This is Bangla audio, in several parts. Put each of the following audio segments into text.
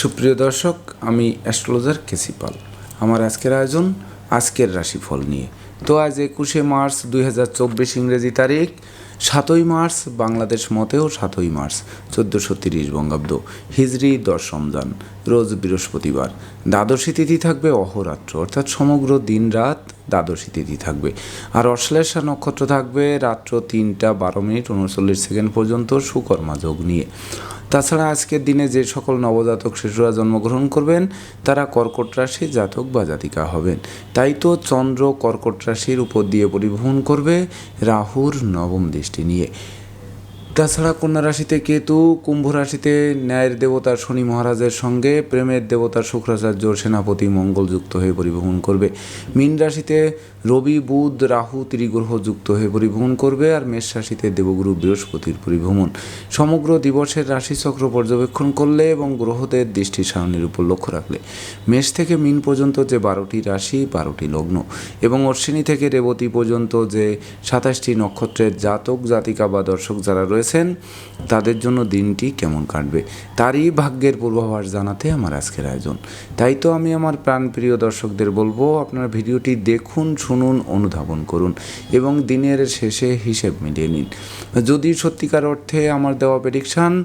সুপ্রিয় দর্শক, আমি অ্যাস্ট্রোলজার কেসিপাল আমার আজকের আয়োজন আজকের রাশিফল নিয়ে। তো আজ একুশে মার্চ দুই হাজার চব্বিশ ইংরেজি তারিখ। সাতই মার্চ, বাংলাদেশ মতেও সাতই মার্চ, চোদ্দোশো তিরিশ বঙ্গাব্দ হিজড়ি দশ রমজান, রোজ বৃহস্পতিবার। দ্বাদশী তিথি থাকবে অহরাত্র, অর্থাৎ সমগ্র দিন রাত দ্বাদশী তিথি থাকবে। আর অশ্লেষা নক্ষত্র থাকবে রাত্র তিনটা বারো মিনিট, উনচল্লিশ সেকেন্ড পর্যন্ত সুকর্মা যোগ নিয়ে। তাছাড়া আজকের দিনে যে সকল নবজাতক শিশুরা জন্মগ্রহণ করবেন, তারা কর্কট রাশি জাতক বা জাতিকা হবেন। তাই তো চন্দ্র কর্কট রাশির উপর দিয়ে পরিবহন করবে রাহুর নবম দৃষ্টি নিয়ে। তাছাড়া কন্যা রাশিতে কেতু, কুম্ভ রাশিতে ন্যায়ের দেবতা শনি মহারাজের সঙ্গে, প্রেমের দেবতা শুক্রাচার্য সেনাপতি মঙ্গল যুক্ত হয়ে পরিবহন করবে। মীন রাশিতে রবি, বুধ, রাহু ত্রিগ্রহ যুক্ত হয়ে পরিবহন করবে আর মেষ রাশিতে দেবগুরু বৃহস্পতির পরিভ্রমণ। সমগ্র দিবসের রাশিচক্র পর্যবেক্ষণ করলে এবং গ্রহদের দৃষ্টি সারণীর উপর লক্ষ্য রাখলে মেষ থেকে মিন পর্যন্ত যে বারোটি রাশি, বারোটি লগ্ন এবং অশ্বিনী থেকে রেবতী পর্যন্ত যে সাতাশটি নক্ষত্রের জাতক, জাতিকা বা দর্শক যারা রয়েছেন, তাদের জন্য দিনটি কেমন কাটবে তারই ভাগ্যের পূর্বাভাস জানাতে আমার আজকের আয়োজন। তাই তো আমি আমার প্রাণপ্রিয় দর্শকদের বলব, আপনার ভিডিওটি দেখুন, শুনুন অনুধাবন করুন এবং দিনের শেষে হিসেব মিলিয়ে নিন। যদি সত্যিকার অর্থে আমার দেওয়া প্রেডিকশান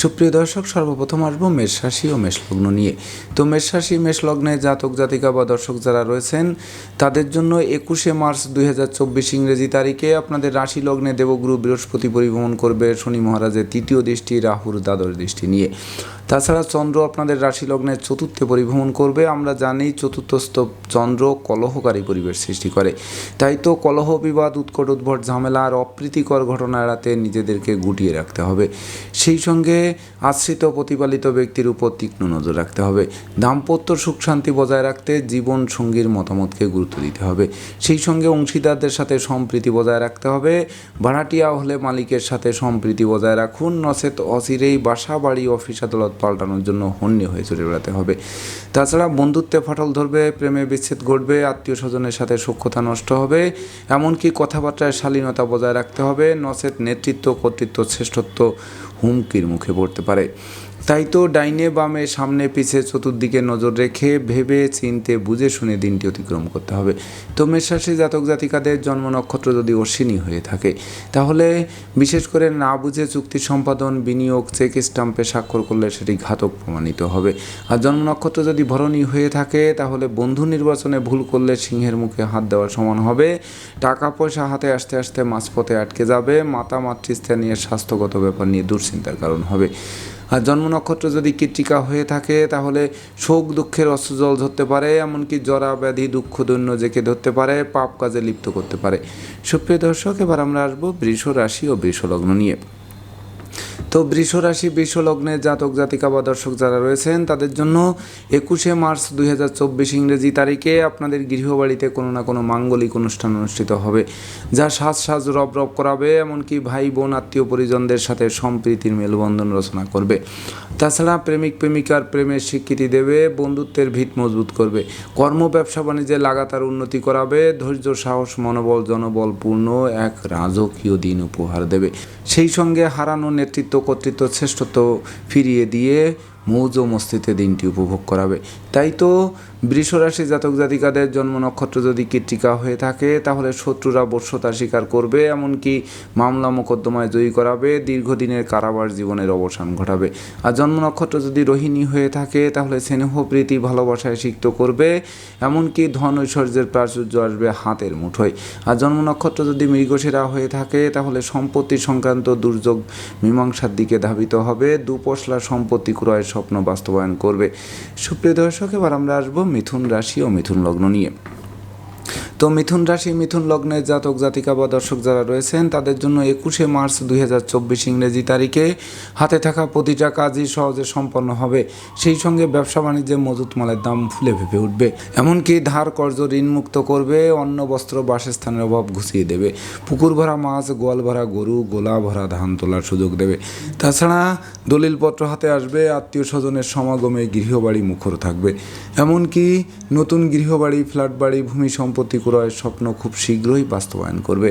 সুপ্রিয় দর্শক, সর্বপ্রথম আসব মেষ রাশি ও মেষলগ্ন নিয়ে। তো মেষ মেষলগ্নে মেষ লগ্নে জাতক, জাতিকা বা দর্শক যারা রয়েছেন, তাদের জন্য একুশে মার্চ দুই হাজার চব্বিশ ইংরেজি তারিখে আপনাদের রাশি লগ্নে দেবগুরু বৃহস্পতি পরিভ্রমণ করবে শনি মহারাজের তৃতীয় দৃষ্টি, রাহুর দ্বাদশ দৃষ্টি নিয়ে। তাছাড়া চন্দ্র আপনাদের রাশি লগ্নের চতুর্থে পরিভ্রমণ করবে। আমরা জানি চতুর্থস্থ চন্দ্র কলহকারী পরিবেশ সৃষ্টি করে। তাই তো কলহ বিবাদ, উৎকট উদ্ভট ঝামেলা আর অপ্রীতিকর ঘটনা এড়াতে নিজেদেরকে গুটিয়ে রাখতে হবে। সেই সঙ্গে আশ্রিত প্রতিপালিত ব্যক্তির উপর তীক্ষ্ণ নজর রাখতে হবে। দাম্পত্য সুখ শান্তি বজায় রাখতে জীবন সঙ্গীর মতামতকে গুরুত্ব দিতে হবে। সেই সঙ্গে অংশীদারদের সাথে সম্প্রীতি বজায় রাখতে হবে। ভাড়াটিয়া হলে মালিকের সাথে সম্প্রীতি বজায় রাখুন। নচেত অচিরেই বাসা, বাড়ি, অফিস, আদালত পাল্টানোর জন্য হন্যে হয়ে ছুটে বেড়াতে হবে। তাছাড়া বন্ধুত্বে ফাটল ধরবে, প্রেমে বিচ্ছেদ ঘটবে আত্মীয় স্বজনের সাথে সক্ষতা নষ্ট হবে, এমনকি কথাবার্তায় শালীনতা বজায় রাখতে হবে, নচেত নেতৃত্ব, কর্তৃত্ব, শ্রেষ্ঠত্ব হুমকির মুখে পড়তে পারে। তাই তো ডাইনে বামে সামনে পিছে চতুর্দিকে নজর রেখে ভেবে চিনতে বুঝে শুনে দিনটি অতিক্রম করতে হবে। তো মেষরাশি জাতক জাতিকাদের জন্ম নক্ষত্র যদি অশ্বিনী হয়ে থাকে, তাহলে বিশেষ করে না বুঝে চুক্তি সম্পাদন, বিনিয়োগ, চেক স্টাম্পে স্বাক্ষর করলে সেটি ঘাতক প্রমাণিত হবে। আর জন্ম নক্ষত্র যদি ভরণী হয়ে থাকে, তাহলে বন্ধু নির্বাচনে ভুল করলে সিংহের মুখে হাত দেওয়ার সমান হবে। টাকা পয়সা হাতে আসতে আসতে মাঝপথে আটকে যাবে। মাতা মাতৃস্থানীয় স্বাস্থ্যগত ব্যাপার নিয়ে দুশ্চিন্তার কারণ হবে। আর জন্ম নক্ষত্র যদি কীর্তিকা হয়ে থাকে, তাহলে শোক দুঃখের অস্ত্রজল ধরতে পারে, এমনকি জরা, ব্যাধি, দুঃখ, দৈন্য জেকে ধরতে পারে, পাপ কাজে লিপ্ত করতে পারে। সুপ্রিয় দর্শক, এবার আমরা আসব বৃষ রাশি ও বৃষ লগ্ন নিয়ে। তো বৃষ রাশি, বৃষ লগ্নের জাতক, জাতিকা বা দর্শক যারা রয়েছেন, তাদের জন্য একুশে মার্চ দুই হাজার চব্বিশ ইংরেজি তারিখে আপনাদের গৃহবাড়িতে কোনো না কোনো মাঙ্গলিক অনুষ্ঠান অনুষ্ঠিত হবে, যা সাজ সাজ রব রব করাবে, এমনকি ভাই, বোন, আত্মীয় পরিজনদের সাথে সম্প্রীতির মেলবন্ধন রচনা করবে। তাছাড়া প্রেমিক, প্রেমিকার প্রেমের স্বীকৃতি দেবে, বন্ধুত্বের ভিত মজবুত করবে, কর্ম, ব্যবসা, বাণিজ্যে লাগাতার উন্নতি করাবে, ধৈর্য, সাহস, মনোবল, জনবলপূর্ণ এক রাজকীয় দিন উপহার দেবে। সেই সঙ্গে হারানো নেতৃত্ব কর্তৃত্ব শ্রেষ্ঠত্ব ফিরিয়ে দিয়ে মৌজ মস্তিতে দিনটি উপভোগ করাবে। তাই তো বৃষরাশি জাতক জাতিকাদের জন্ম নক্ষত্র যদি কৃত্রিকা হয়ে থাকে, তাহলে শত্রুরা বর্ষতা স্বীকার করবে, এমনকি মামলা মোকদ্দমায় জয়ী করাবে, দীর্ঘদিনের কারাবার জীবনের অবসান ঘটাবে। আর জন্ম নক্ষত্র যদি রোহিণী হয়ে থাকে, তাহলে স্নেহ, প্রীতি, ভালোবাসায় সিক্ত করবে, এমনকি ধন ঐশ্বর্যের প্রাচুর্য আসবে হাতের মুঠোয়। আর জন্ম নক্ষত্র যদি মৃগশিরা হয়ে থাকে, তাহলে সম্পত্তি সংক্রান্ত দুর্যোগ মীমাংসার দিকে ধাবিত হবে, দুপশলা সম্পত্তি ক্রয়ের স্বপ্ন বাস্তবায়ন করবে। সুপ্রিয় দর্শক, এবার আমরা আসব মিথুন রাশি ও মিথুন লগ্ন নিয়ে। তো মিথুন রাশি, মিথুন লগ্নের জাতক, জাতিকা বা দর্শক যারা রয়েছেন, তাদের জন্য একুশে মার্চ দুই হাজার চব্বিশ ইংরেজি তারিখে হাতে থাকা প্রতিটা কাজই সহজে সম্পন্ন হবে। সেই সঙ্গে ব্যবসা বাণিজ্যে মজুত মালের দাম ফুলে ফেপে উঠবে। এমনকি ধার কর্জ ঋণ মুক্ত করবে, অন্ন, বস্ত্র, বাসস্থানের অভাব ঘুষিয়ে দেবে। পুকুর ভরা মাছ, গোয়াল ভরা গরু, গোলা ভরা ধান তোলার সুযোগ দেবে। তাছাড়া দলিলপত্র হাতে আসবে, আত্মীয় স্বজনের সমাগমে গৃহবাড়ি মুখর থাকবে। এমনকি নতুন গৃহবাড়ি, ফ্ল্যাট বাড়ি, ভূমি সম্পত্তি ক্রয়ের স্বপ্ন খুব শীঘ্রই বাস্তবায়ন করবে।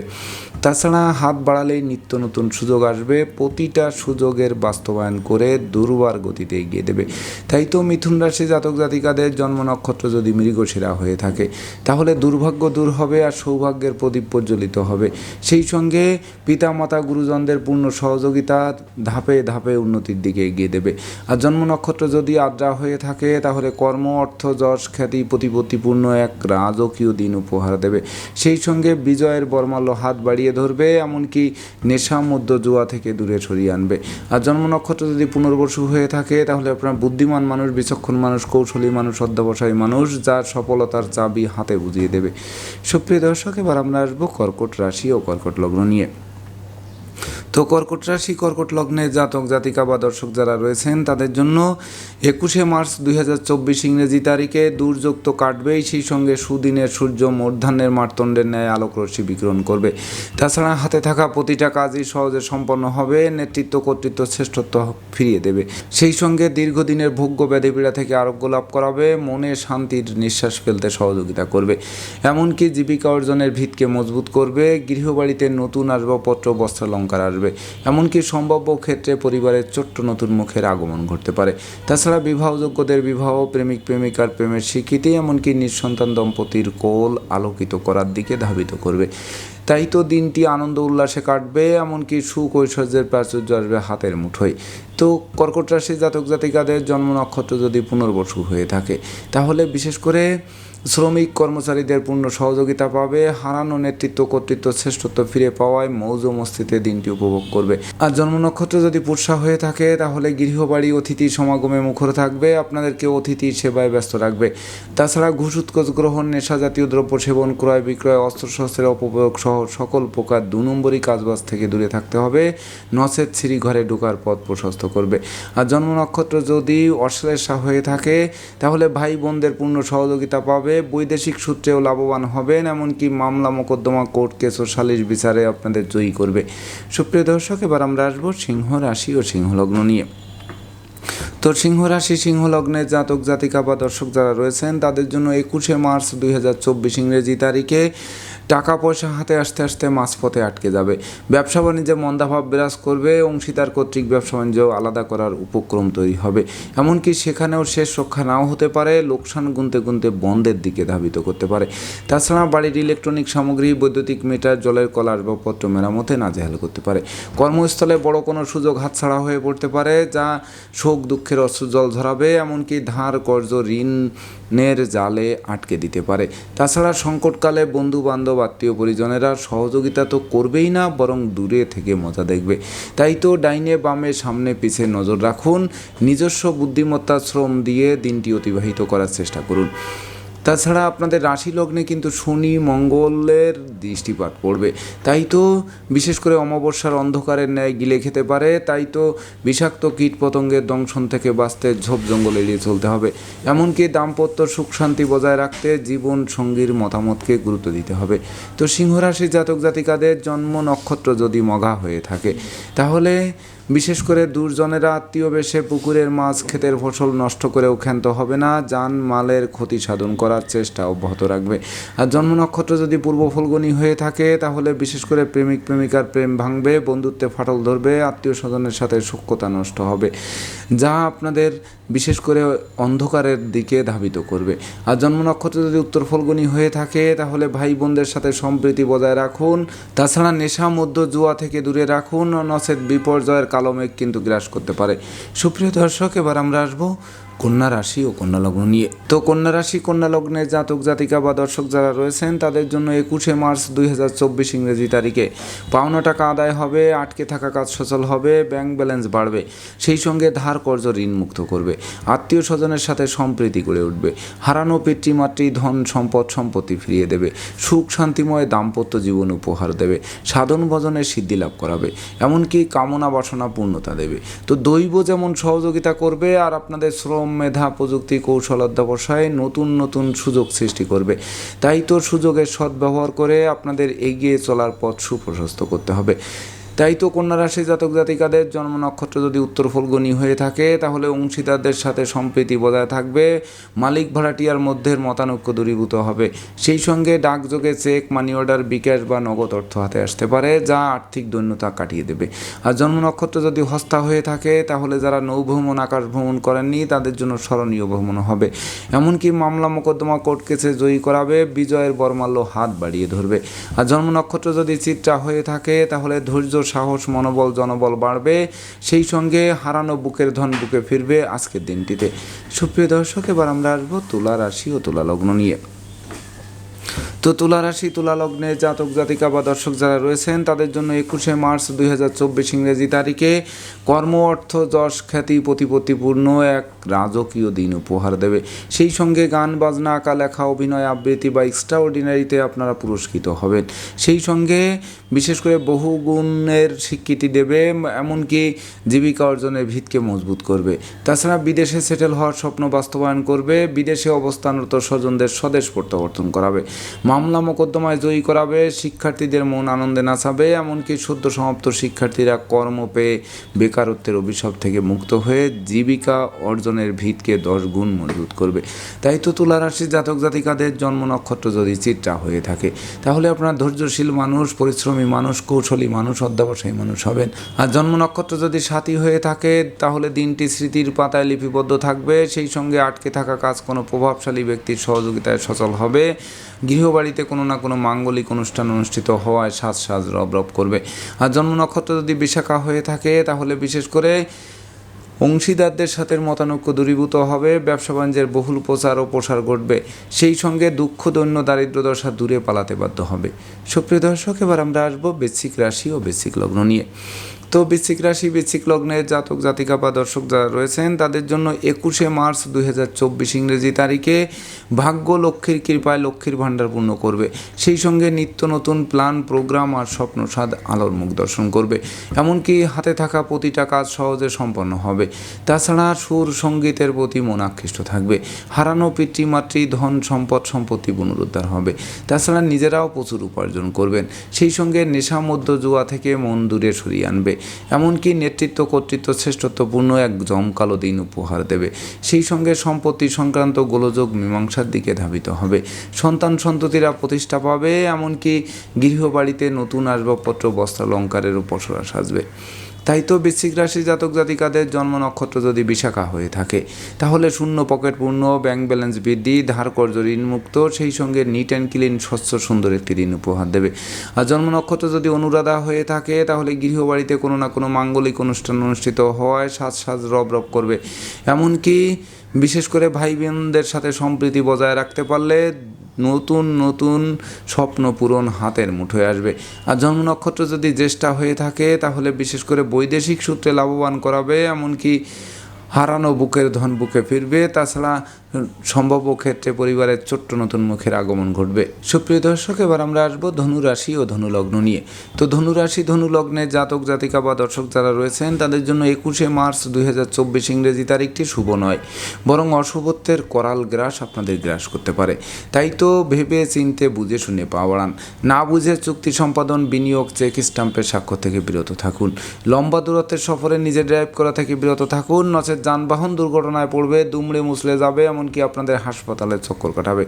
তাছাড়া হাত বাড়ালেই নিত্য নতুন সুযোগ আসবে। প্রতিটা সুযোগের বাস্তবায়ন করে দুর্বার গতিতে এগিয়ে দেবে। তাই তো মিথুন রাশি জাতক জাতিকাদের জন্ম নক্ষত্র যদি মৃগশিরা হয়ে থাকে, তাহলে দুর্ভাগ্য দূর হবে আর সৌভাগ্যের প্রদীপ প্রজ্বলিত হবে। সেই সঙ্গে পিতামাতা গুরুজনদের পূর্ণ সহযোগিতা ধাপে ধাপে উন্নতির দিকে এগিয়ে দেবে। আর জন্ম নক্ষত্র যদি আদ্রা হয়ে থাকে, তাহলে কর্ম, অর্থ, যশ, খ্যাতি, প্রতিপত্তিপূর্ণ এক রাজকীয় দিন উপহার দেবে। সেই সঙ্গে বিজয়ের বর্মাল্য হাত বাড়িয়ে ধরবে, এমনকি নেশা মধ্য জুয়া থেকে দূরে সরিয়ে আনবে। আর জন্ম নক্ষত্র যদি পুনর্বসু হয়ে থাকে, তাহলে আপনার বুদ্ধিমান মানুষ, বিচক্ষণ মানুষ, কৌশলী মানুষ, অধ্যাবসায়ী মানুষ, যার সফলতার চাবি হাতে বুঝিয়ে দেবে। সুপ্রিয় দর্শক, এবার আমরা আসব কর্কট রাশি ও কর্কট লগ্ন নিয়ে। তো কর্কট রাশি, কর্কট লগ্নে জাতক, জাতিকা বা দর্শক যারা রয়েছেন, তাদের জন্য একুশে মার্চ দুই হাজার চব্বিশ ইংরেজি তারিখে দুর্যোগ তো কাটবেই, সেই সঙ্গে সুদিনের সূর্য মূর্ধান্যের মারতণ্ডের ন্যায় আলোক রশ্মি বিকিরণ করবে। তাছাড়া হাতে থাকা প্রতিটা কাজই সহজে সম্পন্ন হবে, নেতৃত্ব, কর্তৃত্ব, শ্রেষ্ঠত্ব ফিরিয়ে দেবে। সেই সঙ্গে দীর্ঘদিনের ভোগ্য ব্যাধিপীড়া থেকে আরোগ্য লাভ করাবে, মনে শান্তির নিঃশ্বাস ফেলতে সহযোগিতা করবে। এমনকি জীবিকা অর্জনের ভিতকে মজবুত করবে, গৃহবাড়িতে নতুন আসবাবপত্র, বস্ত্রালঙ্কার আসবে। এমনকি সম্ভাব্য ক্ষেত্রে পরিবারের ছোট্ট নতুন মুখের আগমন ঘটতে পারে। তাছাড়া বিবাহযোগ্যদের বিবাহ, প্রেমিক, প্রেমিকার প্রেমের স্বীকৃতি, এমনকি নিঃসন্তান দম্পতির কোল আলোকিত করার দিকে ধাবিত করবে। তাই তো দিনটি আনন্দ উল্লাসে কাটবে, এমনকি সুখ ঐশ্বর্যের প্রাচুর্য আসবে হাতের মুঠোয়। তো কর্কট রাশি জাতক জাতিকাদের জন্ম নক্ষত্র যদি পুনর্বসু হয়ে থাকে, তাহলে বিশেষ করে শ্রমিক কর্মচারীদের পূর্ণ সহযোগিতা পাবে। হারানো নেতৃত্ব কর্তৃত্ব শ্রেষ্ঠত্ব ফিরে পাওয়ায় মৌজ মস্তিতে দিনটি উপভোগ করবে। আর জন্ম নক্ষত্র যদি পুরসা হয়ে থাকে, তাহলে গৃহবাড়ি, অতিথি সমাগমে মুখর থাকবে আপনাদেরকে অতিথি সেবায় ব্যস্ত রাখবে। তাছাড়া ঘুষ, উৎকোচ গ্রহণ, নেশা জাতীয় দ্রব্য সেবন, ক্রয় বিক্রয়, অস্ত্রশস্ত্রের অপপ্রয়োগ সহ সকল প্রকার দু নম্বরই কাজবাজ থেকে দূরে থাকতে হবে। নচেত সিঁড়ি ঘরে ঢোকার পথ প্রশস্ত করবে। আর জন্ম নক্ষত্র যদি অশ্লেষা হয়ে থাকে, তাহলে ভাই বোনদের পূর্ণ সহযোগিতা পাবে। বৈদেশিক সূত্রেও লাভবান হবেন, এমনকি মামলা মোকদ্দমা কোর্ট কেস ও সালিশ বিচারে আপনাদের জয়ী করবে। সুপ্রিয় দর্শক, এবার আমরা আসব সিংহ রাশি ও সিংহলগ্ন নিয়ে। তো সিংহ রাশি সিংহ জাতক জাতিকা বা দর্শক যারা রয়েছেন, তাদের জন্য একুশে মার্চ দুই হাজার চব্বিশ ইংরেজি তারিখে টাকা পয়সা হাতে আসতে আসতে মাঝপথে আটকে যাবে। ব্যবসা বাণিজ্যে মন্দাভাব বিরাজ করবে, অংশীদার কর্তৃক ব্যবসা বাণিজ্য আলাদা করার উপক্রম তৈরি হবে। এমনকি সেখানেও শেষ রক্ষা নাও হতে পারে, লোকসান গুনতে গুনতে বন্ধের দিকে ধাবিত করতে পারে। তাছাড়া বাড়ির ইলেকট্রনিক সামগ্রী, বৈদ্যুতিক মিটার, জলের কলা আসবাবপত্র মেরামতে নাজেহাল করতে পারে। কর্মস্থলে বড় কোনো সুযোগ হাতছাড়া হয়ে পড়তে পারে, যা শোক দুঃখের অশ্রু জল ঝরাবে, এমনকি ধার, কর্জ, ঋণের জালে আটকে দিতে পারে। তাছাড়া সংকটকালে বন্ধু বান্ধব আত্মীয় পরিজনেরা সহযোগিতা তো করবেই না, বরং দূরে থেকে মজা দেখবে। তাই তো ডাইনে বামে সামনে পিছে নজর রাখুন, নিজস্ব বুদ্ধিমত্তা শ্রম দিয়ে দিনটি অতিবাহিত করার চেষ্টা করুন। তাছাড়া আপনাদের রাশি লগ্নে কিন্তু শনি মঙ্গলের দৃষ্টিপাত পড়বে। তাই তো বিশেষ করে অমাবস্যার অন্ধকারের ন্যায় গিলে খেতে পারে, তাই তো বিষাক্ত কীট পতঙ্গের দংশন থেকে বাঁচতে ঝোপ জঙ্গল এড়িয়ে চলতে হবে। এমনকি দাম্পত্য সুখ শান্তি বজায় রাখতে জীবন সঙ্গীর মতামতকে গুরুত্ব দিতে হবে। তো সিংহরাশি জাতক জাতিকাদের জন্ম নক্ষত্র যদি মগা হয়ে থাকে, তাহলে বিশেষ করে দুর্জনেরা আত্মীয় বেশে পুকুরের মাছ ক্ষেতের ফসল নষ্ট করেও ক্ষান্ত হবে না, যান মালের ক্ষতি সাধন করার চেষ্টা অব্যাহত রাখবে। আর জন্ম নক্ষত্র যদি পূর্ব ফলগণী হয়ে থাকে, তাহলে বিশেষ করে প্রেমিক প্রেমিকার প্রেম ভাঙবে, বন্ধুত্বে ফাটল ধরবে আত্মীয় স্বজনের সাথে সূক্ষ্মতা নষ্ট হবে, যা আপনাদের বিশেষ করে অন্ধকারের দিকে ধাবিত করবে। আর জন্ম নক্ষত্র যদি উত্তর ফলগুনি হয়ে থাকে, তাহলে ভাই বোনদের সাথে সম্প্রীতি বজায় রাখুন। তাছাড়া নেশা মধ্য জুয়া থেকে দূরে রাখুন। নচেত বিপর্যয়ের কালো মেঘ কিন্তু গ্রাস করতে পারে। সুপ্রিয় দর্শক এবার আমরা আসব কন্যা রাশি ও কন্যা লগ্ন নিয়ে। তো কন্যা রাশি, কন্যা লগ্নের জাতক, জাতিকা বা দর্শক যারা রয়েছেন, তাদের জন্য একুশে মার্চ দুই হাজার চব্বিশ ইংরেজি তারিখে পাওনা টাকা আদায় হবে, আটকে থাকা কাজ সচল হবে, ব্যাংক ব্যালেন্স বাড়বে, সেই সঙ্গে ধার কর্জ ঋণ মুক্ত করবে, আত্মীয় স্বজনের সাথে সম্প্রীতি গড়ে উঠবে, হারানো পিতৃমাতৃ ধন, সম্পদ, সম্পত্তি ফিরিয়ে দেবে, সুখ, শান্তিময় দাম্পত্য জীবন উপহার দেবে, সাধন ভজনের সিদ্ধি লাভ করাবে, এমনকি কামনা বাসনা পূর্ণতা দেবে। তো দৈব যেমন সহযোগিতা করবে, আর আপনাদের শ্রম মেধা প্রযুক্তি কৌশল অধ্যাবসায় নতুন নতুন সুযোগ সৃষ্টি করবে। তাই তো সুযোগের সদ্ব্যবহার করে আপনাদের এগিয়ে চলার পথ সুপ্রশস্ত করতে হবে। তাই তো কন্যা রাশি জাতক জাতিকাদের জন্ম নক্ষত্র যদি উত্তর ফলগুনি হয়ে থাকে, তাহলে অংশীদারদের সাথে সম্প্রীতি বজায় থাকবে, মালিক ভাড়াটিয়ার মধ্যে মতানৈক্য দূরীভূত হবে। সেই সঙ্গে ডাকযোগে চেক, মানি অর্ডার, বিকাশ বা নগদ অর্থ হাতে আসতে পারে, যা আর্থিক দৈন্যতা কাটিয়ে দেবে। আর জন্ম নক্ষত্র যদি হস্তা হয়ে থাকে, তাহলে যারা নৌ ভ্রমণ আকাশ ভ্রমণ করেননি, তাদের জন্য স্মরণীয় ভ্রমণ হবে। এমনকি মামলা মোকদ্দমা কোর্ট কেসে জয়ী করাবে, বিজয়ের বর্মাল্য হাত বাড়িয়ে ধরবে। আর জন্ম নক্ষত্র যদি চিত্রা হয়ে থাকে, তাহলে ধৈর্য সাহস, মনোবল, জনবল বাড়বে, সেই সঙ্গে হারানো বুকের ধন বুকে ফিরবে আজকের দিনটিতে। সুপ্রিয় দর্শক, এবার আমরা আসব তুলা রাশি ও তুলা লগ্ন নিয়ে। তো তুলা রাশি, তুলা লগ্নে জাতক, জাতিকা বা দর্শক যারা রয়েছেন, তাদের জন্য একুশে মার্চ দুই হাজার চব্বিশ ইংরেজি তারিখে কর্ম, অর্থ, যশ, খ্যাতি, প্রতিপত্তিপূর্ণ এক রাজকীয় দিন উপহার দেবে। সেই সঙ্গে গান, বাজনা আঁকা লেখা অভিনয়, আবৃত্তি বা এক্সট্রা অর্ডিনারিতে আপনারা পুরস্কৃত হবেন। সেই সঙ্গে বিশেষ করে বহু গুণের স্বীকৃতি দেবে, এমনকি জীবিকা অর্জনের ভিতকে মজবুত করবে। তাছাড়া বিদেশে সেটেল হওয়ার স্বপ্ন বাস্তবায়ন করবে, বিদেশে অবস্থানরত স্বজনদের স্বদেশ প্রত্যাবর্তন করাবে। মামলা মোকদ্দমায় জয়ী করাবে, শিক্ষার্থীদের মন আনন্দে নাচাবে, এমনকি সদ্য সমাপ্ত শিক্ষার্থীরা কর্ম পেয়ে বেকারত্বের অভিশাপ থেকে মুক্ত হয়ে জীবিকা অর্জনের ভিতকে দশ গুণ মজবুত করবে। তাই তো তুলা রাশির জাতক জাতিকাদের জন্ম নক্ষত্র যদি চিত্রা হয়ে থাকে, তাহলে আপনার ধৈর্যশীল মানুষ, পরিশ্রমী মানুষ, কৌশলী মানুষ, অধ্যাবসায়ী মানুষ হবেন। আর জন্ম নক্ষত্র যদি সাথী হয়ে থাকে, তাহলে দিনটি স্মৃতির পাতায় লিপিবদ্ধ থাকবে। সেই সঙ্গে আটকে থাকা কাজ কোনো প্রভাবশালী ব্যক্তির সহযোগিতায় সচল হবে। গৃহবাড়িতে কোনো না কোনো মাঙ্গলিক অনুষ্ঠান অনুষ্ঠিত হওয়ায় সাজ সাজ রব রব করবে। আর জন্ম নক্ষত্র যদি বিশাখা হয়ে থাকে, তাহলে বিশেষ করে অংশীদারদের সাথে মতানৈক্য দূরীভূত হবে, ব্যবসা বাণিজ্যের বহুল প্রচার ও প্রসার ঘটবে। সেই সঙ্গে দুঃখ, দৈন্য দারিদ্র দশা দূরে পালাতে বাধ্য হবে। সুপ্রিয় দর্শক, এবার আমরা আসব বেসিক রাশি ও বেসিক লগ্ন নিয়ে। তো বৃশ্চিক রাশি, বৃশ্চিক লগ্নের জাতক, জাতিকা বা দর্শক যারা রয়েছেন, তাদের জন্য একুশে মার্চ দুই হাজার চব্বিশ ইংরেজি তারিখে ভাগ্য লক্ষ্মীর কৃপায় লক্ষ্মীর ভাণ্ডার পূর্ণ করবে। সেই সঙ্গে নিত্য নতুন প্ল্যান, প্রোগ্রাম আর স্বপ্ন স্বাদ আলোর মুখ দর্শন করবে। এমনকি হাতে থাকা প্রতিটা কাজ সহজে সম্পন্ন হবে। তাছাড়া সুর সঙ্গীতের প্রতি মন আকৃষ্ট থাকবে। হারানো পিতৃমাতৃ, ধন সম্পদ সম্পত্তি পুনরুদ্ধার হবে। তাছাড়া নিজেরাও প্রচুর উপার্জন করবেন। সেই সঙ্গে নেশা মধ্য জুয়া থেকে মন দূরে সরিয়ে আনবে। এমনকি নেতৃত্ব কর্তৃত্ব শ্রেষ্ঠত্বপূর্ণ এক জমকালো দিন উপহার দেবে। সেই সঙ্গে সম্পত্তি সংক্রান্ত গোলযোগ মীমাংসার দিকে ধাবিত হবে। সন্তান সন্ততিরা প্রতিষ্ঠা পাবে, এমনকি গৃহবাড়িতে নতুন আসবাবপত্র, বস্ত্রালঙ্কারের উপসরা সাজবে। তাই তো বৃশ্চিক রাশি জাতক জাতিকাদের জন্ম নক্ষত্র যদি বিশাখা হয়ে থাকে, তাহলে শূন্য পকেট পূর্ণ ব্যাংক ব্যালেন্স বৃদ্ধি, ধার কর্য ঋণ মুক্ত সেই সঙ্গে নিট অ্যান্ড ক্লিন স্বচ্ছ, সুন্দর একটি ঋণ উপহার দেবে। আর জন্ম নক্ষত্র যদি অনুরাধা হয়ে থাকে, তাহলে গৃহবাড়িতে কোনো না কোনো মাঙ্গলিক অনুষ্ঠান অনুষ্ঠিত হওয়ায় সাজ সাজ রব রব করবে। এমনকি বিশেষ করে ভাই বোনদের সাথে সম্প্রীতি বজায় রাখতে পারলে নতুন নতুন স্বপ্ন পূরণ হাতের মুঠোয় আসবে। আর জন্ম নক্ষত্র যদি জ্যেষ্ঠা হয়ে থাকে, তাহলে বিশেষ করে বৈদেশিক সূত্রে লাভবান করাবে, এমনকি হারানো বুকের ধন বুকে ফিরবে। তাছাড়া সম্ভাব্য ক্ষেত্রে পরিবারের ছোট্ট নতুন মুখের আগমন ঘটবে। সুপ্রিয় দর্শক, এবার আমরা আসব ধনুরাশি ও ধনুলগ্ন নিয়ে। তো ধনুরাশি, ধনুলগ্নে জাতক, জাতিকা বা দর্শক যারা রয়েছেন, তাদের জন্য একুশে মার্চ দুই হাজার চব্বিশ ইংরেজি তারিখটি শুভ নয়। বরং অশুভত্বের করাল গ্রাস আপনাদের গ্রাস করতে পারে। তাই তো ভেবে, চিনতে, বুঝে, শুনে পা বাড়ান না বুঝে চুক্তি সম্পাদন, বিনিয়োগ, চেক স্টাম্পের স্বাক্ষর থেকে বিরত থাকুন। লম্বা দূরত্বের সফরে নিজে ড্রাইভ করা থেকে বিরত থাকুন। নচেত যানবাহন দুর্ঘটনায় পড়বে, দুমড়ে মুছলে যাবে এমনকি আপনাদের হাসপাতালে চক্কর কাটাবে।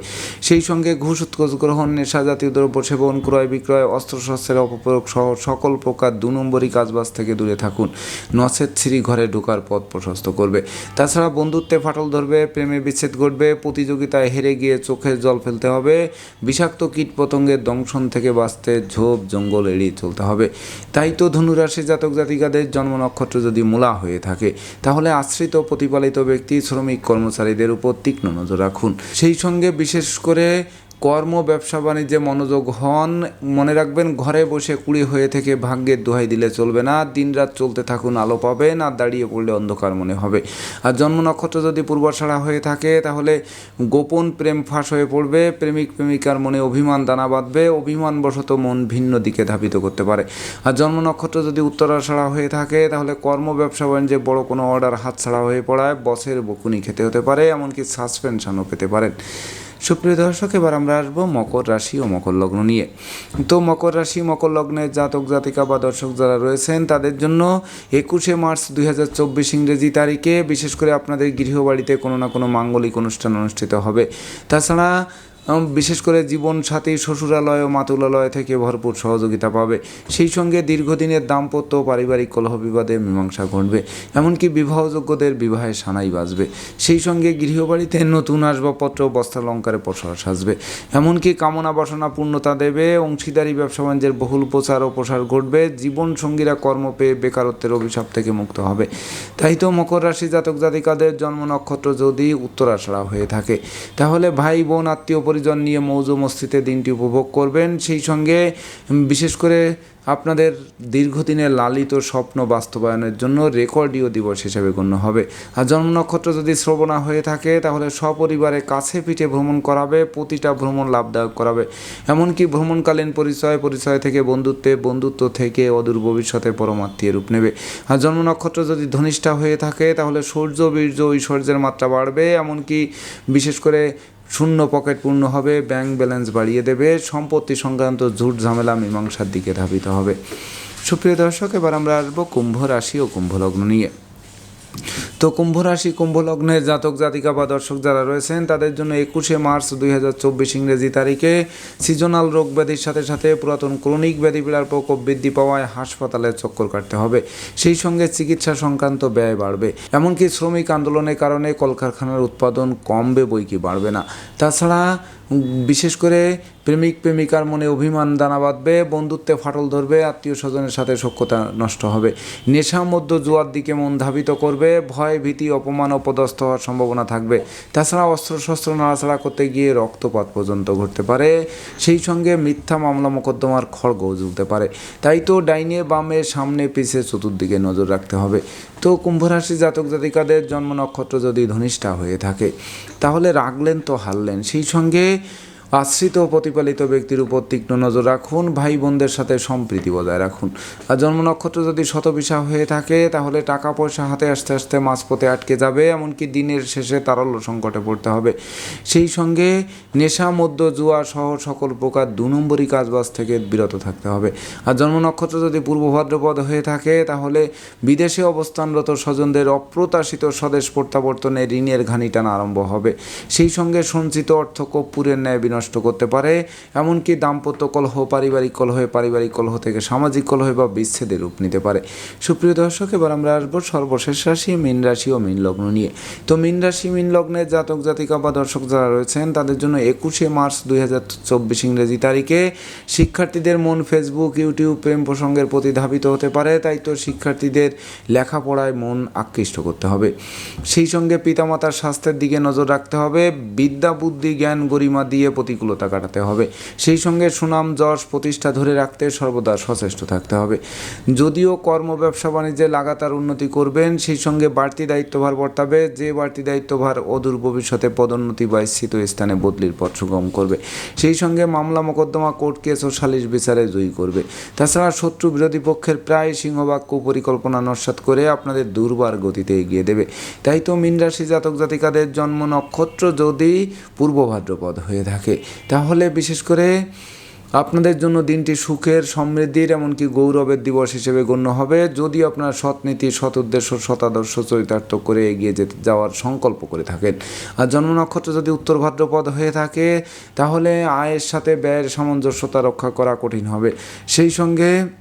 সেই সঙ্গে ঘুষ গ্রহণ, নেশা জাতীয় দ্রব্য সেবন, ক্রয় বিক্রয়, অস্ত্রশস্ত্রের অপপ্রয়োগ সহ সকল প্রকার দু নম্বরই কাজবাজ থেকে দূরে থাকুন। নসেদ ছিঁড়ি ঘরে ঢোকার পথ প্রশস্ত করবে। তাছাড়া বন্ধুত্বে ফাটল ধরবে, প্রেমে বিচ্ছেদ ঘটবে, প্রতিযোগিতায় হেরে গিয়ে চোখের জল ফেলতে হবে, বিষাক্ত কীট পতঙ্গের দংশন থেকে বাঁচতে ঝোপ জঙ্গল এড়িয়ে চলতে হবে। তাই তো ধনুরাশি জাতক জাতিকাদের জন্ম নক্ষত্র যদি মূলা হয়ে থাকে, তাহলে আশ্রিত প্রতিপালিত ব্যক্তি, শ্রমিক কর্মচারীদের উপর তীক্ষ্ণ নজর রাখুন। সেই সঙ্গে বিশেষ করে কর্ম, ব্যবসা, বাণিজ্যে মনোযোগ হন। মনে রাখবেন, ঘরে বসে কুড়ি হয়ে থেকে ভাগ্যের দোহাই দিলে চলবে না। দিনরাত চলতে থাকুন, আলো পাবেন, আর দাঁড়িয়ে পড়লে অন্ধকার মনে হবে। আর জন্ম নক্ষত্র যদি পূর্বাষাড়া হয়ে থাকে, তাহলে গোপন প্রেম ফাঁস হয়ে পড়বে। প্রেমিক, প্রেমিকার মনে অভিমান দানা বাঁধবে। অভিমানবশত মন ভিন্ন দিকে ধাবিত করতে পারে। আর জন্ম নক্ষত্র যদি উত্তরাষাড়া হয়ে থাকে, তাহলে কর্ম, ব্যবসা, বাণিজ্যে বড় কোনো অর্ডার হাতছাড়া হয়ে পড়ায়। বসের বকুনি খেতে হতে পারে, এমনকি সাসপেনশনও পেতে পারেন। সুপ্রিয় দর্শক, এবার আমরা আসব মকর রাশি ও মকর লগ্ন নিয়ে। তো মকর রাশি, মকর লগ্নের জাতক, জাতিকা বা দর্শক যারা রয়েছেন, তাদের জন্য একুশে মার্চ দুই হাজার চব্বিশ ইংরেজি তারিখে বিশেষ করে আপনাদের গৃহবাড়িতে কোনো না কোনো মাঙ্গলিক অনুষ্ঠান অনুষ্ঠিত হবে। তাছাড়া বিশেষ করে জীবন সাথী শ্বশুরালয় ও মাতুলালয় থেকে ভরপুর সহযোগিতা পাবে। সেই সঙ্গে দীর্ঘদিনের দাম্পত্য পারিবারিক কলহ বিবাদে মীমাংসা ঘটবে, এমনকি বিবাহযোগ্যদের বিবাহে সানাই বাজবে। সেই সঙ্গে গৃহবাড়িতে নতুন আসবাবপত্র বস্ত্রালঙ্কারে প্রসার সাজবে। এমনকি কামনা বাসনা পূর্ণতা দেবে, অংশীদারি, ব্যবসা বাণিজ্যের বহুল প্রচার ও প্রসার ঘটবে জীবন সঙ্গীরা কর্ম পেয়ে বেকারত্বের অভিশাপ থেকে মুক্ত হবে। তাই তো মকর রাশি জাতক জাতিকাদের জন্ম নক্ষত্র যদি উত্তরাষাড়া হয়ে থাকে, তাহলে ভাই, বোন, আত্মীয় পরিজন নিয়ে মৌজ মস্তিতে দিনটি উপভোগ করবেন। সেই সঙ্গে বিশেষ করে আপনাদের দীর্ঘদিনের লালিত স্বপ্ন বাস্তবায়নের জন্য রেকর্ডীয় দিবস হিসেবে গণ্য হবে। আর জন্ম নক্ষত্র যদি শ্রবণা হয়ে থাকে, তাহলে সপরিবারে কাছে পিঠে ভ্রমণ করাবে, প্রতিটা ভ্রমণ লাভদায়ক করাবে। এমনকি ভ্রমণকালীন পরিচয় পরিচয় থেকে বন্ধুত্বে, বন্ধুত্ব থেকে অদূর ভবিষ্যতে পরমাত্মীয় রূপ নেবে। আর জন্ম নক্ষত্র যদি ধনিষ্ঠা হয়ে থাকে, তাহলে সৌর্য, বীর্য, ঐশ্বর্যের মাত্রা বাড়বে। এমনকি, বিশেষ করে শূন্য পকেট পূর্ণ হবে ব্যাংক ব্যালেন্স বাড়িয়ে দেবে, সম্পত্তি সংক্রান্ত ঝুট ঝামেলা মীমাংসার দিকে ধাবিত হবে। সুপ্রিয় দর্শক, এবার আমরা আসব কুম্ভ রাশি ও কুম্ভ লগ্ন নিয়ে। তো কুম্ভ রাশি, কুম্ভ লগ্নের জাতক, জাতিকা বা দর্শক যারা রয়েছেন, তাদের জন্য একুশে মার্চ দুই হাজার চব্বিশ ইংরেজি তারিখে সিজনাল রোগ ব্যাধির সাথে সাথে পুরাতন ক্রনিক ব্যাধি পীড়ার প্রকোপ বৃদ্ধি পাওয়ায় হাসপাতালে চক্কর কাটতে হবে। সেই সঙ্গে চিকিৎসা সংক্রান্ত ব্যয় বাড়বে। এমনকি শ্রমিক আন্দোলনের কারণে কলকারখানার উৎপাদন কমবে বই কি বাড়বে না। তাছাড়া বিশেষ করে প্রেমিক প্রেমিকার মনে অভিমান দানা বাঁধবে, বন্ধুত্বে ফাটল ধরবে, আত্মীয় স্বজনের সাথে সক্ষতা নষ্ট হবে। নেশা মধ্য জুয়ার দিকে মন ধাবিত করবে, ভয়, ভীতি, অপমান, অপদস্থ হওয়ার সম্ভাবনা থাকবে। তাছাড়া অস্ত্রশস্ত্র নাড়াচাড়া করতে গিয়ে রক্তপাত পর্যন্ত ঘটতে পারে। সেই সঙ্গে মিথ্যা মামলা মোকদ্দমার খড়গও ঝুলতে পারে। তাই তো ডাইনে বামে সামনে পিছে চতুর্দিকে নজর রাখতে হবে। তো কুম্ভরাশি জাতক জাতিকাদের জন্ম নক্ষত্র যদি ধনিষ্ঠা হয়ে থাকে, তাহলে রাগলেন তো হারলেন। সেই সঙ্গে আশ্রিত প্রতিপালিত ব্যক্তির উপর তীক্ষ্ণ নজর রাখুন ভাই বোনদের সাথে সম্প্রীতি বজায় রাখুন। আর জন্ম নক্ষত্র যদি শতবিশা হয়ে থাকে, তাহলে টাকা পয়সা হাতে আস্তে আস্তে মাঝপথে আটকে যাবে, এমনকি দিনের শেষে তারল্য সংকটে পড়তে হবে। সেই সঙ্গে নেশা মধ্য জুয়া সহ সকল প্রকার দু নম্বরই কাজবাজ থেকে বিরত থাকতে হবে। আর জন্ম নক্ষত্র যদি পূর্ব ভাদ্রপদ হয়ে থাকে, তাহলে বিদেশে অবস্থানরত স্বজনদের অপ্রত্যাশিত স্বদেশ প্রত্যাবর্তনে ঋণের ঘানি টানা আরম্ভ হবে। সেই সঙ্গে সঞ্চিত অর্থ কর্পূরের ন্যায় বিনষ্ট করতে পারে, এমনকি দাম্পত্য কলহ, পারিবারিক কলহে, পারিবারিক কলহ থেকে সামাজিক কলহে বা বিচ্ছেদের রূপ নিতে পারে। সুপ্রিয় দর্শক, এবার আমরা আসব সর্বশেষ রাশি, মীন রাশি ও মীন লগ্ন নিয়ে। তো মীন রাশি, মীন লগ্নের জাতক, জাতিকা বা দর্শক যারা রয়েছেন, তাদের জন্য একুশে মার্চ দুই হাজার চব্বিশ ইংরেজি তারিখে শিক্ষার্থীদের মন ফেসবুক ইউটিউব প্রেম প্রসঙ্গের প্রতি ধাবিত হতে পারে, তাই তো শিক্ষার্থীদের লেখাপড়ায় মন আকৃষ্ট করতে হবে। সেই সঙ্গে পিতামাতার স্বাস্থ্যের দিকে নজর রাখতে হবে, বিদ্যা, বুদ্ধি, জ্ঞান, গরিমা দিয়ে প্রতিকূলতা কাটাতে হবে। সেই সঙ্গে সুনাম, যশ, প্রতিষ্ঠা ধরে রাখতে সর্বদা সচেষ্ট থাকতে হবে। যদিও কর্ম, ব্যবসা, বাণিজ্যে লাগাতার উন্নতি করবেন, সেই সঙ্গে বাড়তি দায়িত্বভার বর্তাবে, যে বাড়তি দায়িত্বভার অদূর ভবিষ্যতে পদোন্নতি বা স্থিত স্থানে বদলির পথ সুগম করবে। সেই সঙ্গে মামলা, মোকদ্দমা, কোর্ট কেস ও সালিশ বিচারে জয়ী করবে। তাছাড়া শত্রু বিরোধী পক্ষের প্রায় সিংহবাগ কুপরিকল্পনা নস্বাত করে আপনাদের দুর্বার গতিতে এগিয়ে দেবে। তাই তো মীন রাশি জাতক জাতিকাদের জন্ম নক্ষত্র যদি পূর্ব ভাদ্রপদ হয়ে থাকে। তাহলে বিশেষ করে আপনাদের জন্য দিনটি সুখের, সমৃদ্ধির, এমনকি গৌরবের দিবস হিসেবে গণ্য হবে। যদি আপনার সৎ নীতি, সৎ উদ্দেশ্য সতাদর্শ চরিতার্থ করে এগিয়ে যেতে, যাওয়ার সংকল্প করে থাকেন। আর জন্ম নক্ষত্র যদি উত্তর ভাদ্রপদ হয়ে থাকে, তাহলে আয়ের সাথে ব্যয়ের সামঞ্জস্যতা রক্ষা করা কঠিন হবে। সেই সঙ্গে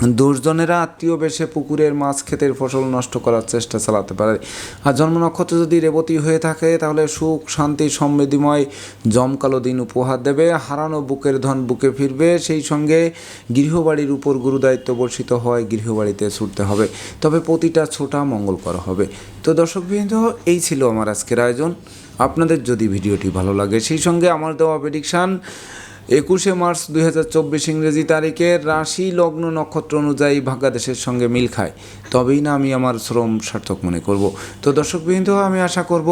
দুর্জনেরা আত্মীয় বেশে পুকুরের মাছ ক্ষেতের ফসল নষ্ট করার চেষ্টা চালাতে পারে। আর জন্ম নক্ষত্র যদি রেবতী হয়ে থাকে, তাহলে সুখ, শান্তি, সমৃদ্ধিময় জমকালো দিন উপহার দেবে। হারানো বুকের ধন বুকে ফিরবে। সেই সঙ্গে গৃহবাড়ির উপর গুরুদায়িত্ব বর্ষিত হয়, গৃহবাড়িতে ছুটতে হবে। তবে প্রতিটা ছোটা মঙ্গলকর হবে। তো দর্শকবৃন্দ এই ছিল আমার আজকের আয়োজন। আপনাদের যদি ভিডিওটি ভালো লাগে, সেই সঙ্গে আমার দেওয়া প্রেডিকশান একুশে মার্চ দুই হাজার চব্বিশ ইংরেজি তারিখে রাশি লগ্ন নক্ষত্র অনুযায়ী ভাগ্যাদেশের সঙ্গে মিল খায়। তবেই না আমি আমার শ্রম সার্থক মনে করব। তো দর্শকবৃন্দ আমি আশা করব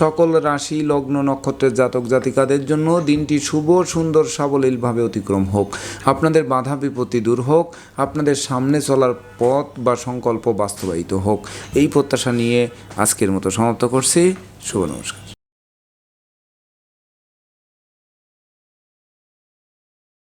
সকল রাশি লগ্ন নক্ষত্রের জাতক জাতিকাদের জন্য দিনটি শুভ, সুন্দর, সাবলীলভাবে অতিক্রম হোক। আপনাদের বাধা বিপত্তি দূর হোক, আপনাদের সামনে চলার পথ বা সংকল্প বাস্তবায়িত হোক। এই প্রত্যাশা নিয়ে আজকের মতো সমাপ্ত করছি। শুভ নমস্কার।